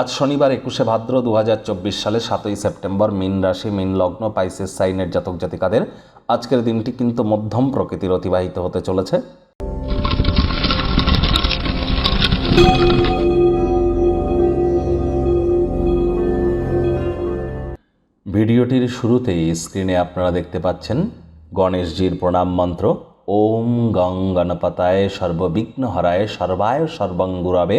আজ শনিবার একুশে ভাদ্র দু হাজার চব্বিশ সালে সাতই সেপ্টেম্বর মিন রাশি, মিন লগ্ন, পাইসেস সাইনের জাতক জাতিকাদের আজকের দিনটি কিন্তু মধ্যম প্রকৃতির অতিবাহিত হতে চলেছে। ভিডিওটির শুরুতেই স্ক্রিনে আপনারা দেখতে পাচ্ছেন গণেশজির প্রণাম মন্ত্র, ওম গং গণপতায় সর্ববিঘ্ন হরায় সর্বায় সর্বঙ্গুরাবে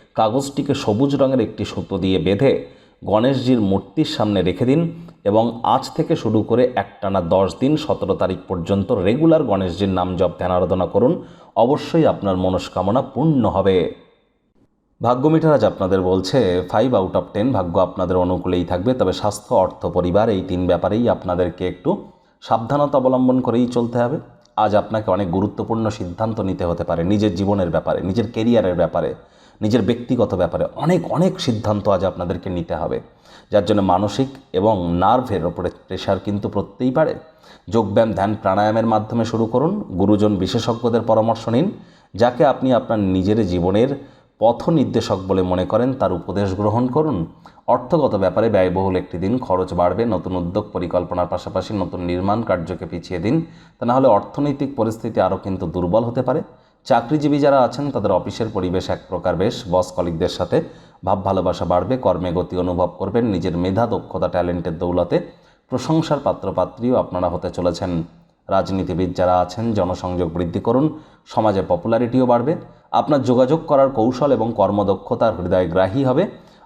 কাগজটিকে সবুজ রঙের একটি সুতো দিয়ে বেঁধে গণেশজির মূর্তির সামনে রেখে দিন এবং আজ থেকে শুরু করে একটানা দশ দিন সতেরো তারিখ পর্যন্ত রেগুলার গণেশজির নাম জপ, ধ্যান, আরাধনা করুন। অবশ্যই আপনার মনস্কামনা পূর্ণ হবে। ভাগ্যমিটার আজ আপনাদের বলছে ফাইভ আউট অফ টেন ভাগ্য আপনাদের অনুকূলেই থাকবে, তবে স্বাস্থ্য, অর্থ, পরিবার এই তিন ব্যাপারেই আপনাদেরকে একটু সাবধানতা অবলম্বন করেই চলতে হবে। আজ আপনাকে অনেক গুরুত্বপূর্ণ সিদ্ধান্ত নিতে হতে পারে, নিজের জীবনের ব্যাপারে, নিজের কেরিয়ারের ব্যাপারে, নিজের ব্যক্তিগত ব্যাপারে অনেক অনেক সিদ্ধান্ত আজ আপনাদেরকে নিতে হবে। যার জন্য মানসিক এবং নার্ভের ওপরে প্রেশার কিন্তু পড়তেই পারে যোগব্যায়াম, ধ্যান, প্রাণায়ামের মাধ্যমে শুরু করুন। গুরুজন বিশেষজ্ঞদের পরামর্শ নিন, যাকে আপনি আপনার নিজের জীবনের পথ নির্দেশক বলে মনে করেন, তার উপদেশ গ্রহণ করুন। অর্থগত ব্যাপারে ব্যয়বহুল একটি দিন, খরচ বাড়বে, নতুন উদ্যোগ পরিকল্পনার পাশাপাশি নতুন নির্মাণ কার্যকে পিছিয়ে দিন। তা নাহলে অর্থনৈতিক পরিস্থিতি আরও কিন্তু দুর্বল হতে পারে। চাকরিজীবী যারা আছেন, তাদের অফিসের পরিবেশ এক প্রকার বেশ। বস কলিকদের সাথে ভাব ভালোবাসা বাড়বে, কর্মে গতি অনুভব করবেন, নিজের মেধা, দক্ষতা, ট্যালেন্টের দৌলতে প্রশংসার পাত্রপাত্রীও আপনারা হতে চলেছেন। রাজনীতিবিদ যারা আছেন, জনসংযোগ বৃদ্ধি করুন, সমাজে পপুলারিটিও বাড়বে। আপনার যোগাযোগ করার কৌশল এবং কর্মদক্ষতার হৃদয়গ্রাহী হবে।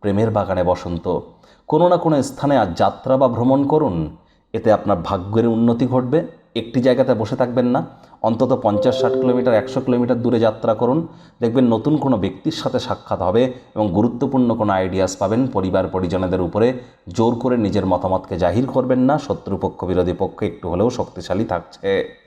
প্রেমের বাগানে বসন্ত। কোনো না কোনো স্থানে আজ যাত্রা বা ভ্রমণ করুন। এতে আপনার ভাগ্যের উন্নতি ঘটবে। একটি জায়গাতে বসে থাকবেন না। অন্তত পঞ্চাশ, ষাট কিলোমিটার, একশো কিলোমিটার দূরে যাত্রা করুন। দেখবেন নতুন কোনো ব্যক্তির সাথে সাক্ষাৎ হবে এবং গুরুত্বপূর্ণ কোনো আইডিয়াস পাবেন পরিবার, পরিজনেদের উপরে। জোর করে নিজের মতামতকে জাহির করবেন না। শত্রুপক্ষ, বিরোধী পক্ষ একটু হলেও শক্তিশালী থাকছে।